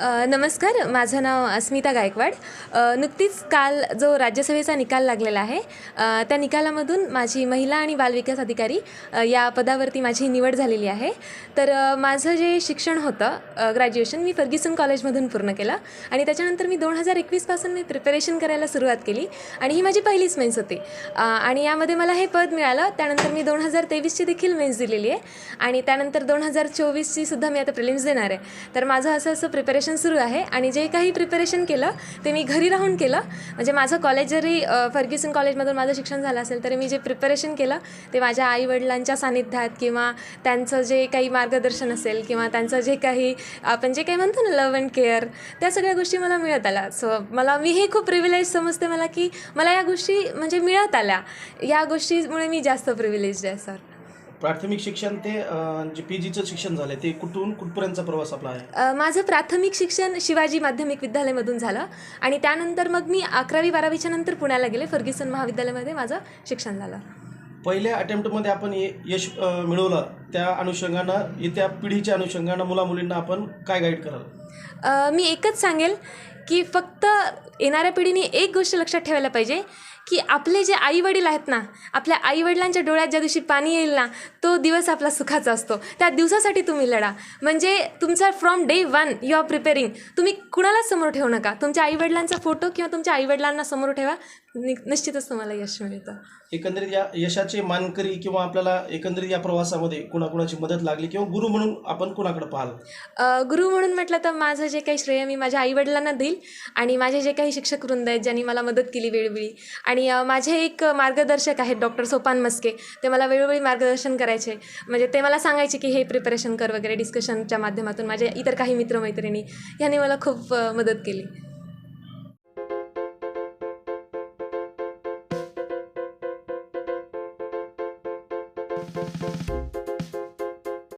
नमस्कार माझं नाव अस्मिता गायकवाड. नुकतीच काल जो राज्यसभेचा निकाल लागलेला आहे त्या निकालामधून माझी महिला आणि बालविकास अधिकारी या पदावरती माझी निवड झालेली आहे. तर माझं जे शिक्षण होतं ग्रॅज्युएशन मी फर्ग्युसन कॉलेजमधून पूर्ण केलं आणि त्याच्यानंतर मी दोन हजार एकवीसपासून मी प्रिपरेशन करायला सुरुवात केली आणि ही माझी पहिलीच मेन्स होती. आणि यामध्ये मला हे पद मिळालं त्यानंतर मी दोन हजार तेवीसची देखील मेन्स दिलेली आहे आणि त्यानंतर दोन हजार चोवीसची सुद्धा मी आता प्रिलिम्स देणार आहे. तर माझं असं असं प्रिपरेशन सुरू आहे आणि जे काही प्रिपरेशन केलं ते मी घरी राहून केलं. म्हणजे माझं कॉलेज जरी फर्ग्युसन कॉलेजमधून माझं शिक्षण झालं असेल तरी मी जे प्रिपरेशन केलं ते माझ्या आईवडिलांच्या सानिध्यात किंवा त्यांचं जे काही मार्गदर्शन असेल किंवा त्यांचं जे काही आपण जे काही म्हणतो ना लव अँड केअर त्या सगळ्या गोष्टी मला मिळत आल्या. सो मला मी हे खूप प्रिव्हिलेज समजते मला की मला या गोष्टी म्हणजे मिळत आल्या. या गोष्टीमुळे मी जास्त प्रिव्हिलेज आहे सर प्राथमिक शिक्षण ते जे पी जीचं शिक्षण झालं ते कुठून कुठपर्यंतचा प्रवास आपला आहे? अ, माझं प्राथमिक शिक्षण शिवाजी माध्यमिक विद्यालयामधून झालं आणि त्यानंतर मग मी अकरावी बारावीच्या नंतर पुण्याला गेले फर्ग्युसन महाविद्यालयामध्ये माझं शिक्षण झालं. पहिल्या अटेम्प्टमध्ये आपण ये- यश अं, मिळवलं त्या अनुषंगानं येत्या पिढीच्या अनुषंगानं मुलामुलींना आपण काय गाईड कराल? अ, मी एकच सांगेल की फक्त येणाऱ्या पिढीने एक गोष्ट लक्षात ठेवायला पाहिजे की आपले जे आई वडील आहेत ना आपल्या आईवडिलांच्या डोळ्यात ज्या दिवशी पाणी येईल ना तो दिवस आपला सुखाचा असतो. त्या दिवसासाठी तुम्ही लढा. म्हणजे तुमचा from day one you are preparing तुम्ही कुणालाच समोर ठेवू नका. तुमच्या आईवडिलांचा फोटो किंवा तुमच्या आईवडिलांना समोर ठेवा. निश्चितच तुम्हाला यश मिळतं. एकंदरीत या यशाचे मानकरी किंवा आपल्याला एकंदरीत या प्रवासामध्ये कुणाकुणाची मदत लागली किंवा गुरु म्हणून आपण कुणाकडे पाहाल? गुरु म्हणून म्हटलं तर माझं जे काही श्रेय मी माझ्या आईवडिलांना देईल आणि माझे जे काही शिक्षक वृंद आहेत ज्यांनी मला मदत केली वेळोवेळी आणि माझे एक मार्गदर्शक आहेत डॉक्टर सोपान मस्के. ते मला वेळोवेळी मार्गदर्शन करायचे. म्हणजे ते मला सांगायचे की हे प्रिपरेशन कर वगैरे डिस्कशनच्या माध्यमातून माझे इतर काही मित्रमैत्रिणी ह्यांनी मला खूप मदत केली.